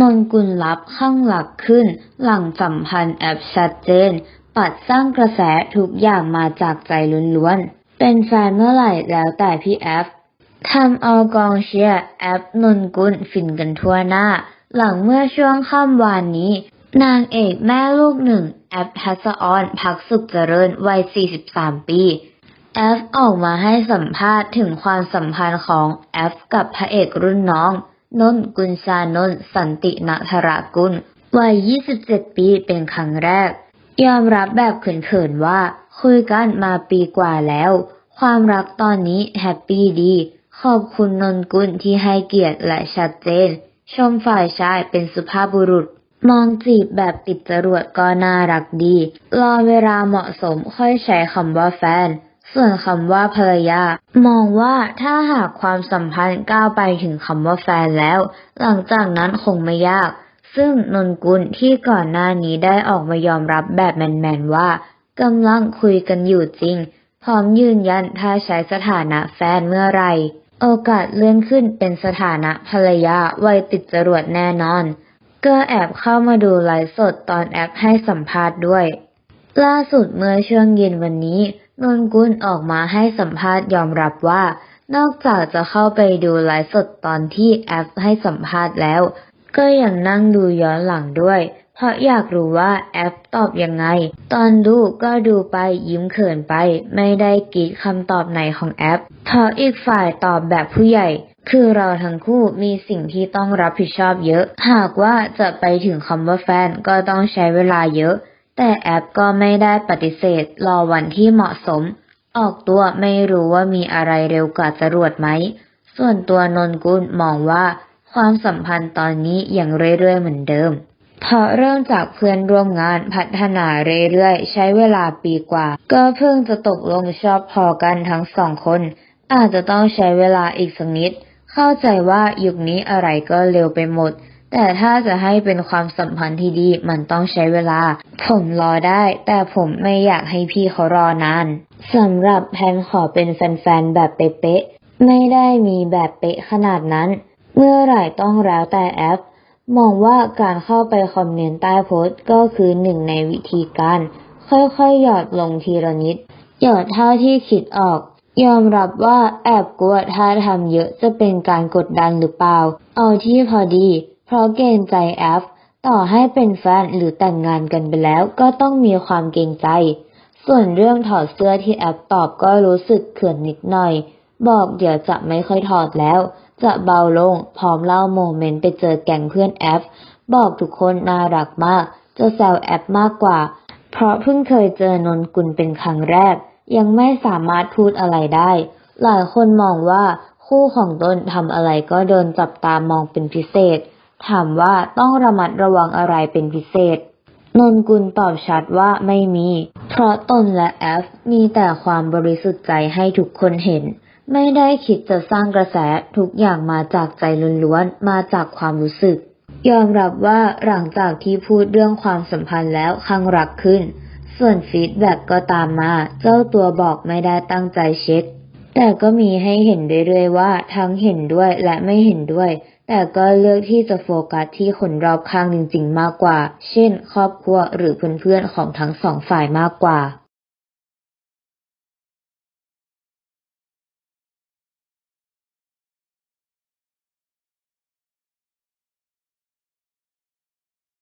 นนกุลลับข้างหลักขึ้น หลังสัมพันธ์แอปชัดเจน ปัดสร้างกระแสทุกอย่างมาจากใจล้วนๆ เป็นแฟนเมื่อไหร่แล้วแต่พี่แอฟทำเอากองเชียร์แอปนนกุลฟินกันทั่วหน้า หลังเมื่อช่วงค่ำวานนี้ นางเอกแม่ลูกหนึ่ง แอปทัศออนพักสุขเจริญวัย 43 ปีแอฟออกมาให้สัมภาษณ์ถึงความสัมพันธ์ของแอฟกับพระเอกรุ่นน้อง นนกุลชานนสันติณธรากุลวัย 27 ปีเป็นครั้งแรก ยอมรับแบบเขินๆว่า คุยกันมาปีกว่าแล้ว ความรักตอนนี้แฮปปี้ดี ขอบคุณนนกุลที่ให้เกียรติและชัดเจน ชมฝ่ายชายเป็นสุภาพบุรุษ มองจีบแบบติดจรวดก็น่ารักดี รอเวลาเหมาะสมค่อยใช้คำว่าแฟน ส่วนคำว่าภรรยา มองว่าถ้าหากความสัมพันธ์ก้าวไปถึงคำว่าแฟนแล้ว หลังจากนั้นคงไม่ยาก ซึ่งนนกุลที่ก่อนหน้านี้ได้ออกมายอมรับแบบแมนๆว่ากำลังคุยกันอยู่จริง พร้อมยืนยันถ้าใช้สถานะแฟนเมื่อไหรโอกาสเลื่อนขึ้นเป็นสถานะภรรยาไวัยติดจรวดแน่นอนก็แอบเข้ามาดูไลฟ์สดตอนแอปให้สัมภาษณ์ด้วย ล่าสุดเมื่อช่วงเย็นวันนี้ นนกุลออกมาให้สัมภาษณ์ยอมรับว่า นอกจากจะเข้าไปดูไลฟ์สดตอนที่แอปให้สัมภาษณ์แล้ว ก็ยังนั่งดูย้อนหลังด้วย เพราะอยากรู้ว่าแอปตอบยังไง ตอนดูก็ดูไปยิ้มเขินไป ไม่ได้กรีดคำตอบไหนของแอปเพราะอีกฝ่ายตอบแบบผู้ใหญ่ คือเราทั้งคู่มีสิ่งที่ต้องรับผิดชอบเยอะ หากว่าจะไปถึงคำว่าแฟนก็ต้องใช้เวลาเยอะ แต่แอปก็ไม่ได้ปฏิเสธรอวันที่เหมาะสม ออกตัวไม่รู้ว่ามีอะไรเร็วกว่าจรวดไหม ส่วนตัวนนกุลมองว่าความสัมพันธ์ตอนนี้ยังเรื่อยๆเหมือนเดิมเพราะเริ่มจากเพื่อนร่วมงานพัฒนาเรื่อยๆ ใช้เวลาปีกว่า ก็เพิ่งจะตกลงชอบพอกันทั้งสองคน อาจจะต้องใช้เวลาอีกสักนิด เข้าใจว่ายุคนี้อะไรก็เร็วไปหมด แต่ถ้าจะให้เป็นความสัมพันธ์ที่ดีมันต้องใช้เวลา ผมรอได้ แต่ผมไม่อยากให้พี่เขารอนานสำหรับแพนขอเป็นแฟนๆแบบเป๊ะๆไม่ได้มีแบบเป๊ะขนาดนั้น เมื่อไหร่ต้องแล้วแต่แอป มองว่าการเข้าไปคอมเมนต์ใต้โพสต์ก็คือหนึ่งในวิธีการ ค่อยๆหยอดลงทีละนิด หยอดเท่าที่คิดออกยอมรับว่าแอบกลัวถ้าทำเยอะจะเป็นการกดดันหรือเปล่า เอาที่พอดี ราะเกรงใจแอฟ ต่อให้เป็นแฟนหรือแต่งงานกันไปแล้วก็ต้องมีความเกรงใจ ส่วนเรื่องถอดเสื้อที่แอปตอบก็รู้สึกเขินนิดหน่อย บอกเดี๋ยวจะไม่ค่อยถอดแล้ว จะเบาลงพร้อมเล่าโมเมนต์ไปเจอแก๊งเพื่อนแอฟ บอกทุกคนน่ารักมาก จะแซวแอปมากกว่า เพราะเพิ่งเคยเจอนนกุลเป็นครั้งแรก ยังไม่สามารถพูดอะไรได้ หลายคนมองว่าคู่ของตนทำอะไรก็โดนจับตามองเป็นพิเศษ ถามว่าต้องระมัดระวังอะไรเป็นพิเศษ นนกุลตอบชัดว่าไม่มี เพราะตนและแอฟมีแต่ความบริสุทธิ์ใจให้ทุกคนเห็น ไม่ได้คิดจะสร้างกระแสทุกอย่างมาจากใจล้วนๆ มาจากความรู้สึก ยอมรับว่าหลังจากที่พูดเรื่องความสัมพันธ์แล้วคังรักขึ้น ส่วนฟีดแบ็กก็ตามมา เจ้าตัวบอกไม่ได้ตั้งใจเช็คแต่ก็มีให้เห็นเรื่อยๆว่าทั้งเห็นด้วยและไม่เห็นด้วย แต่ก็เลือกที่จะโฟกัสที่คนรอบข้างจริงๆ มากกว่า เช่น ครอบครัวหรือเพื่อนๆของทั้งสองฝ่ายมากกว่า